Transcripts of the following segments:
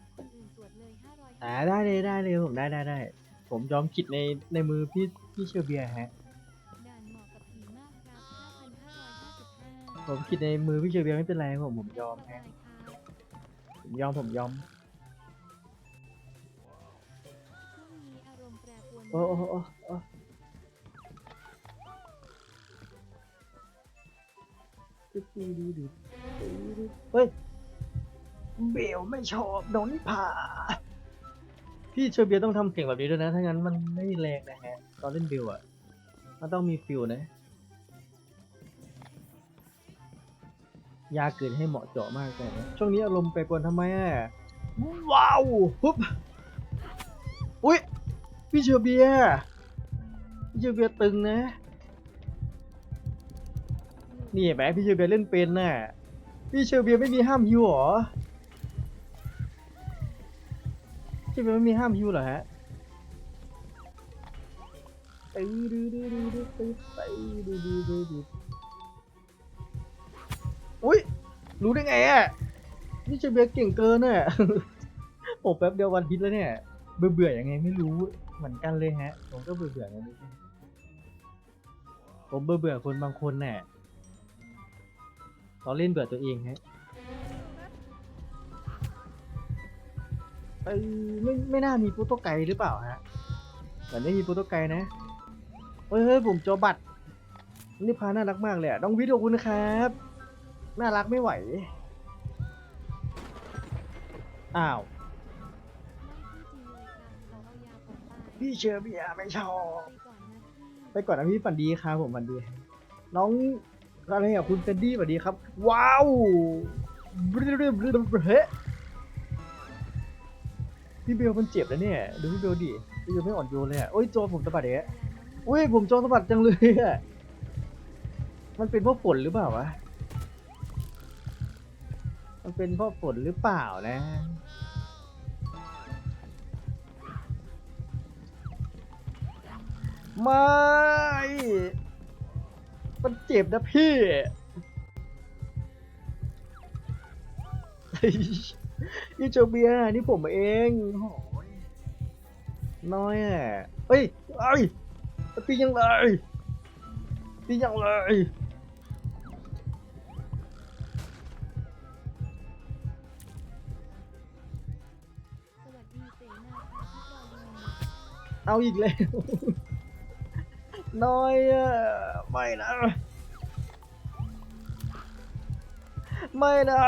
ครับคนอื่นตรวจเลย500อ่าได้เลยได้เลยผมได้ได้ได้ ผมยอมคิดในในมือพี่พี่เชอร์เบียร์ฮะ ด่านเหมาะกับผีมากครับ5,555ผมคิดในมือพี่เชอร์เบียร์ไม่เป็นไรผมผมยอมฮะครับผมยอมผมยอม ช่วงนี้อารมณ์แปรปรวนโอ้โอ้โอ้โอ้เฮ้ย เบลไม่ชอบโดนผ่า พี่เชอร์เบียต้องทำเสียงแบบนี้ด้วยนะ ถ้างั้นมันไม่แรงนะฮะ ตอนเล่นเบลอะมันต้องมีฟิลนะ ยาเกินให้เหมาะเจาะมากเลยนะช่วงนี้อารมณ์แปรปรวนทำไมอะว้าวปุ๊บ อุ้ยพี่เชอร์เบียพี่เชอร์เบียตึงนะ นี่เห็นไหมพี่เชอร์เบียร์เล่นเป็นน่ะ พี่เชอร์เบียร์ไม่มีห้ามฮิวหรอ พี่เชอร์เบียร์ไม่มีห้ามฮิวเหรอฮะตื้อดื้อดื้อดื้อดื้อตื้อดื้อดื้อดื้อดื้ออุ้ยรู้ได้ไงอะพี่เชเบียเก่งเกินน่ะโอ้แป๊บเดียววันพิษแล้วเนี่ย เบื่อเบื่อยังไงไม่รู้เหมือนกันเลยฮะ ผมก็เบื่อเบื่อๆไงไม่รู้ผมเบื่อเบื่อคนบางคนน่ะเราเล่นเบื่อตัวเองฮะ เอ้ไม่ไม่น่ามีโปรโตไกด์หรือเปล่าฮะเหมือนไม่มีโปรโตไกด์นะเฮ้ยเฮ้ยผมจอบัตรนี่พาน่ารักมากเลยอะน้องวิทย์ขอบคุณนะครับ น่ารักไม่ไหว อ้าวพี่เชอร์เบียไม่ชอบไปก่อนนะพี่ฝันดีครับผมฝันดี น้องอะไรอะคุณเฟนดี้ฝันดีครับ ว้าวบรึบรึบรึบรึบเฮ้ พี่เบลมันเจ็บแล้วเนี่ย ดูพี่เบลดิพี่เบลไม่อ่อนโยนเลยอะโอ้ยโจผมสะบัดเอะอุ้ยผมโจสะบัดจังเลยอะมันเป็นเพราะฝนหรือเปล่าวะ มันเป็นเพราะฝนหรือเปล่านะ ไม่ มันเจ็บนะพี่ นี่โจเบียนี่ผมเองโอ้ยน้อยอะเฮ้ยเอ้ยตียังเลยตียังเลยสวัสดีเสนาค่ะพี่บอลลูนเอาอีกแล้ว น้อยอะไม่นะ ไม่นะ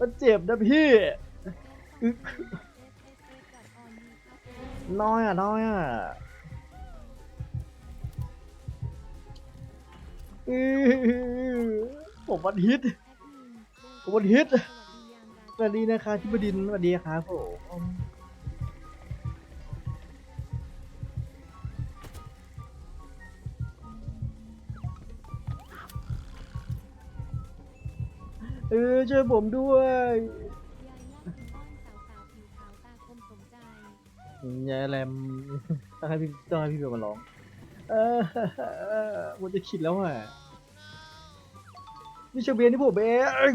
มันเจ็บนะพี่น้อยอะน้อยอะผมวันฮิตผมวันฮิตสวัสดีนะคะที่บดินสวัสดีครับผม เออช่วยผมด้วยยายน่าคุณอ้อนสาวสาวๆผิวขาวตาคมสมใจยายแรมต้องให้พี่ต้องให้พี่เบลมาร้อง เออมันจะคิดแล้วอะนี่เชอเบียร์นี่ผมเอง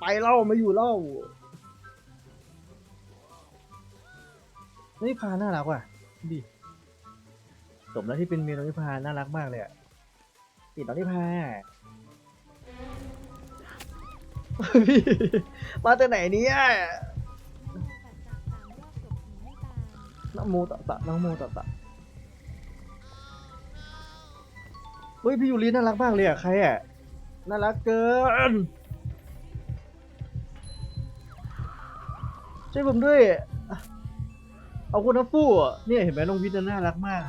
ไปเล่ามาอยู่เล่านี่พาน่ารักว่ะดิสมแล้วที่เป็นเมียน้องนิพาน่ารักมากเลยอะติดน้องนิพาพี่ มาแต่ไหนเนี่ยโมตัดจากสามรอบจบผีไม่ตามนะตัสสะนะโมตัสสะเฮ้ยพี่ยูริน่ารักมากเลยอะใครอะน่ารักเกินช่วยผมด้วย เอาคนน้ำฟู่เนี่ยเห็นไหมน้องวิทย์น่ารักมาก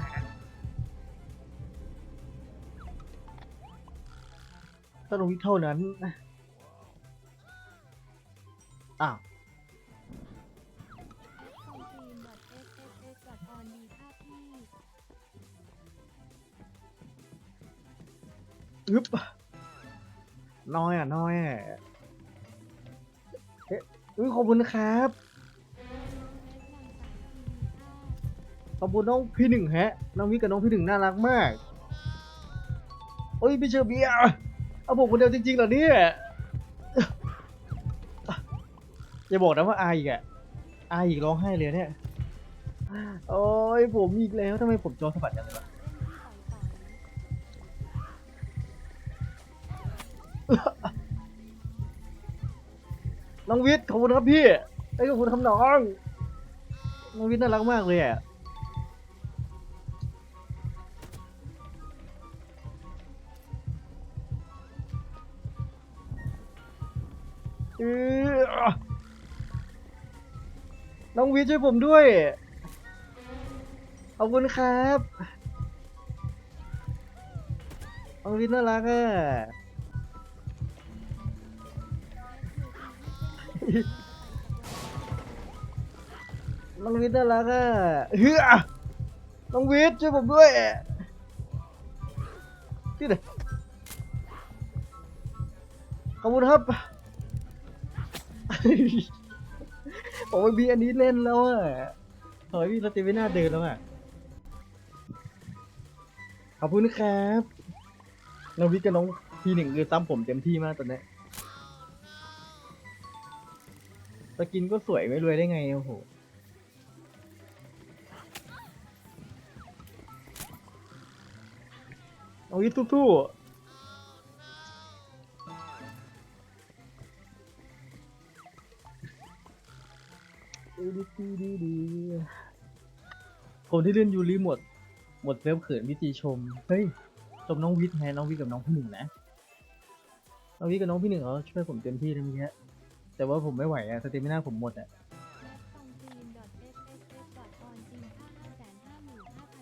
ถ้าน้องวิทย์เท่านั้น อึ๊บน้อยอะน้อยอะเอ๊ะอุ๊ยขอบคุณนะครับ ขอบคุณน้องพี่หนึ่งฮะ น้องวิกับน้องพี่หนึ่งน่ารักมากโอ้ยพี่เชอร์เบียร์เอาผมคนเดียวจริงๆเหรอเนี่ยอย่าบอกนะว่าอายอีกอะอายอีกร้องไห้เลยเนี่ย โอ้ยผมอีกแล้วทำไมผมจอสะบัดจังเลยวะ น้องวิทย์ขอบคุณครับพี่ไอ้ยขอบคุณครับน้อง น้องวิทย์น่ารักมากเลยอะ เออน้องวิทย์ช่วยผมด้วย ขอบคุณครับ น้องวิทย์น่ารักอะ น้องวิทย์น่ารักอะเฮ้ยน้องวิทย์ช่วยผมด้วยที่ไหนขอบคุณครับ ผมไม่มีอันนี้เล่นแล้วอะเฮ้ยสติไม่น่าเดินแล้วอะ ขอบคุณครับน้องวิทย์กับน้องทีหนึ่งคือซ้ำผมเต็มที่มากตอนนี้ สกินก็สวยไม่รวยได้ไงโอ้โหเอาวิทย์สู้ๆคนที่เล่นยูริหมด หมดเซิร์ฟเขินวิธีชม เฮ้ย ชมน้องวิทย์แทนน้องวิทย์กับน้องพี่หนึ่งนะ น้องวิทย์กับน้องพี่หนึ่งเขาช่วยผมเต็มที่เลยเมื่อกี้ แต่ว่าผมไม่ไหวอะสเตมิน่าผมหมดอะ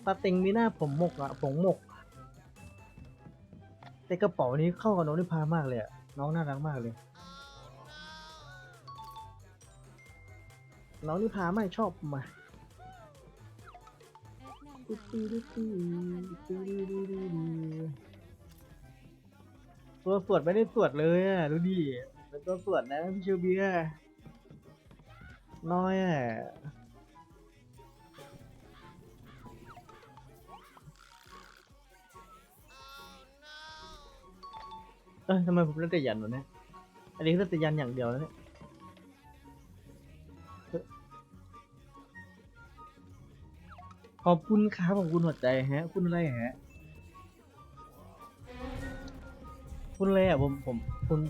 สเต็งมีหน้าผมหมกอะผมหมก แต่กระเป๋านี้เข้ากับน้องนิพามากเลยอะน้องน่ารักมากเลย น้องนิพาไม่ชอบมาตัวสวดไม่ได้สวดเลยอะดูดิ เป็นตัวสวดนะพี่เชอร์เบียร์น้อยอะเออทำไมผมเล่นแต่ยันวะเนี่ย อันนี้เล่นแต่ยันอย่างเดียวแล้วเนี่ยเอ้ยขอบคุณครับขอบคุณหัวใจฮะ คุณอะไรฮะ คุณอะไรอะผมผมคุณ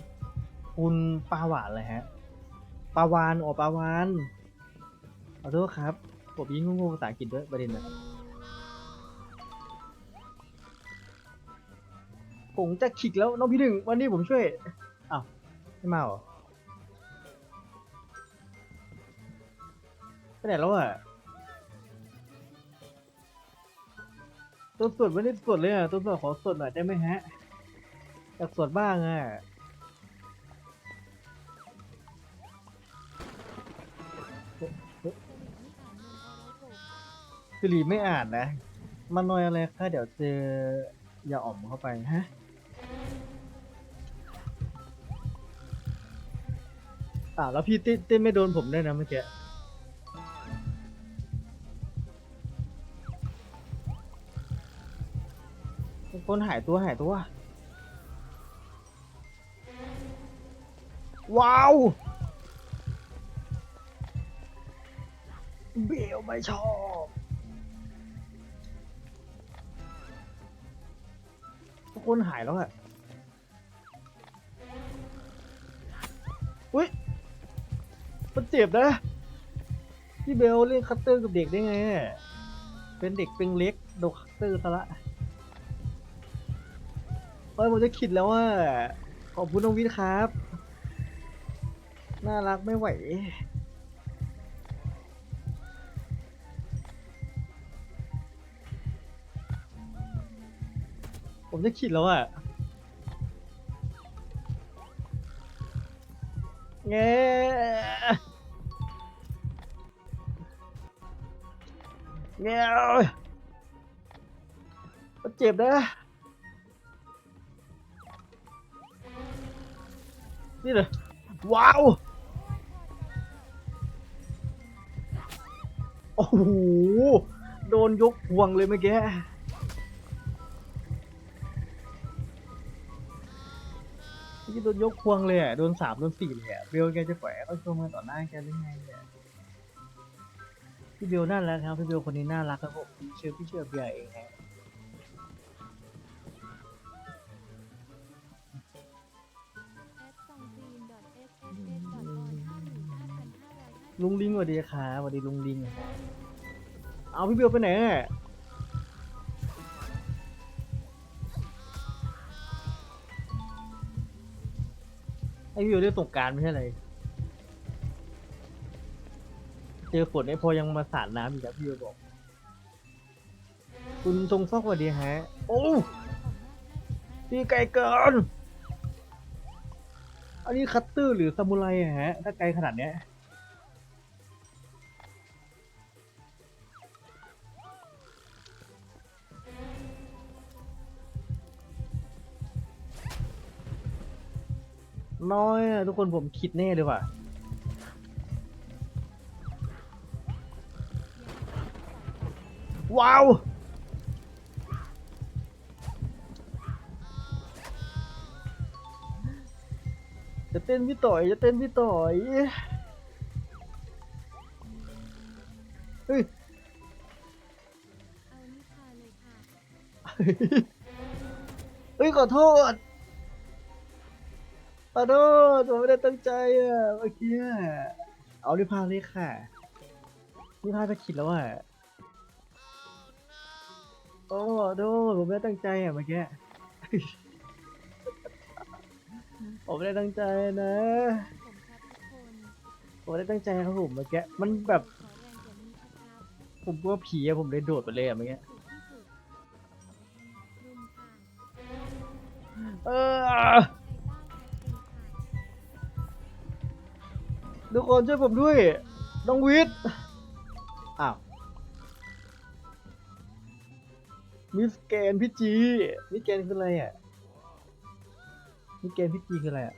คุณปลาหวานเลยฮะปลาวานอ๋อปลาวานขอโทษครับผมยิ่งงงภาษาอังกฤษด้วยประเด็นนะผมจะขิกแล้วน้องพี่หนึ่งวันนี้ผมช่วยอ้าวไม่มาเหรอไปไหนแล้วอะตัวสดไม่ได้สดเลยอะตัวสดขอสดหน่อยได้ไหมฮะอยากสดบ้างอะ สิริไม่อ่านนะ มันนอยอะไรคะเดี๋ยวเจอ อย่าอ่อมเข้าไปฮะ อ่าแล้วพี่เต้นเต้นไม่โดนผมได้วยนะเมื่อกี้ คนหายตัวหายตัว ว้าว เบลไม่ชอบ กคนหายแล้วอะอุ้ยมันเจ็บนะ พี่เบลเล่นคัตเตอร์กับเด็กได้ไง เป็นเด็กเป็นเล็กโดนคัตเตอร์ซะละเฮ้ยผมจะคิดแล้วว่า ขอบคุณน้องวิทย์ครับ น่ารักไม่ไหว ผมจะคิดแล้วอะแงแงมันเจ็บนะนี่เลยว้าว โอ้โห โดนยกพวงเลยเมื่อกี้ ที่โดนยกพวงเลยอะ โดนสามโดนสี่เลยอะ เบลแกจะปล่อยให้เขาโชว์มาต่อหน้าแกได้ไงเนี่ยพี่เบลน่ารักครับ พี่เบลคนนี้น่ารักครับผมพี่เชื่อพี่เชื่อเบียร์เองฮะแอดซองจีน .sss. on 55,550ลุงลิงสวัสดีครับสวัสดีลุงลิง เอาพี่เบลไปไหนอะไอพี่เบลเล่นสงกรารไม่ใช่อะไรเจอฝนไอพอยังมาสาดน้ำอีกแล้วพี่บลบอก คุณทรงซอกสวัสดีฮะ โอ้พี่ไกลเกิน อันนี้คัตเตอร์หรือซามูไรอะฮะ ถ้าไกลขนาดเนี้ย น้อยอะทุกคนผมคิดแน่เลยว่ะ ว้าว จะเต้นพี่ต่อย จะเต้นพี่ต่อยเฮ้ย เอานิพาเลยค่ะ เฮ้ยขอโทษ ขอโทษผมไม่ได้ตั้งใจอะเมื่อกี้อะเอาลิพาเลยค่ะลิพาจะคิดแล้วอะโอ้ขอโทษผมไม่ได้ตั้งใจอะเมื่อกี้ ผมไม่ได้ตั้งใจนะ ผมครับทุกคนผมไม่ได้ตั้งใจครับผมเมื่อกี้มันแบบขอแรงกว่านี้ครับผมกลัวผีอะผมเลยโดดไปเลยอะเมื่อกี้ ถูกที่สุดรุมค่ะ เออ คเองค่ะทุกคนช่วยผมด้วย น้องวิทย์ อ้าว มิสแกนพี่จี มิสแกนคืออะไรอะ มิสแกนพี่จีคืออะไรอะ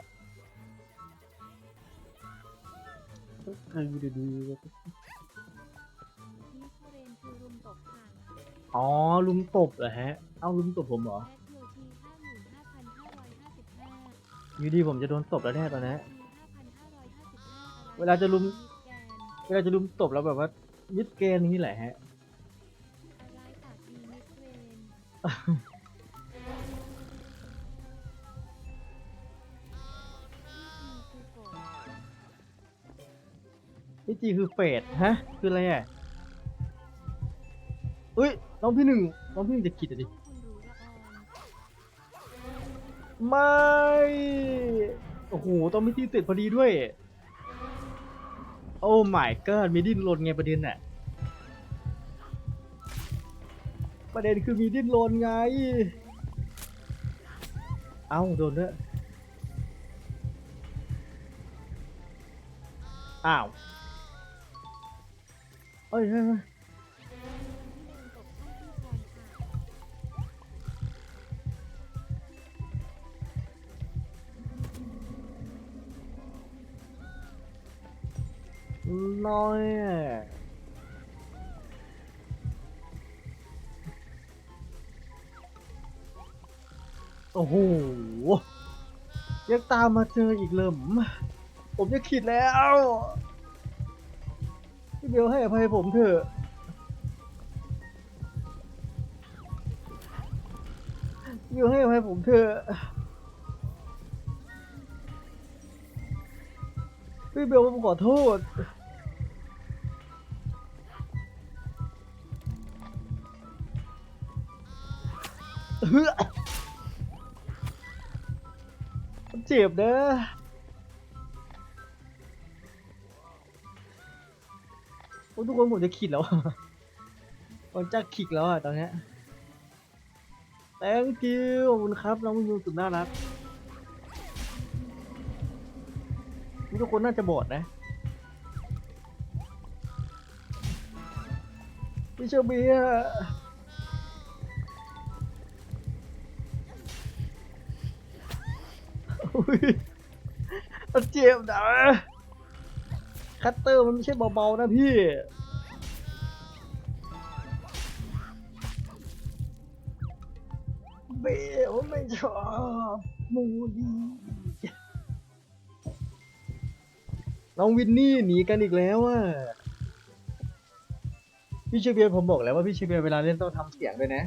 คือดูดูมิสเรนคือรุมตบค่ะอ๋อลุมตบเหรอฮะ เอ้าลุมตบผมเหรออยู่ดีผมจะโดนตบแล้วแน่ตอนนี้ เวลาจะลุมมิสแกนเวลาจะลุมตบแล้วแบบว่ามิสแกนนี่แหละฮะอะไรปากดีมิสเรนพี่ทีคือโกรธพี่จีคือเฟดฮะ คืออะไรอะเอ้ยน้องพี่หนึ่งน้องพี่หนึ่งจะคิดอะดิต้องคุณรู้ละออนไม่ โอ้โห ต้องมีที่ติดพอดีด้วย โอ้ไม่ก็มีดิ้นรนไงประเด็นน่ะ ประเด็นคือมีดิ้นรนไง เอ้าโดนด้วยอ้าว เอ้ยเฮ้ย น้อยอะโอ้โหยังตามมาเจออีกเลยผมจะขิดแล้วพี่เบลให้อภัยผมเถอะพี่ให้อภัยผมเถอะพี่เบลผมขอโทษ เฮ้ยมันเจ็บนะโอ้ทุกคนผมจะขิดแล้วผมจะขิกแล้วอะตอนนี้ thank you ขอบคุณครับน้องมิวสุดน่ารักทุกคนน่าจะบอดนะพี่เชอร์บียร์อุ๊ย มันเจ็บนะคัตเตอร์มันไม่ใช่เบาๆนะพี่ เบลไม่ชอบมูดีน้องวินนี่หนีกันอีกแล้วอะพี่เชเบียนผมบอกแล้วว่าพี่เชเบียนเวลาเล่นต้องทำเสียงด้วยนะ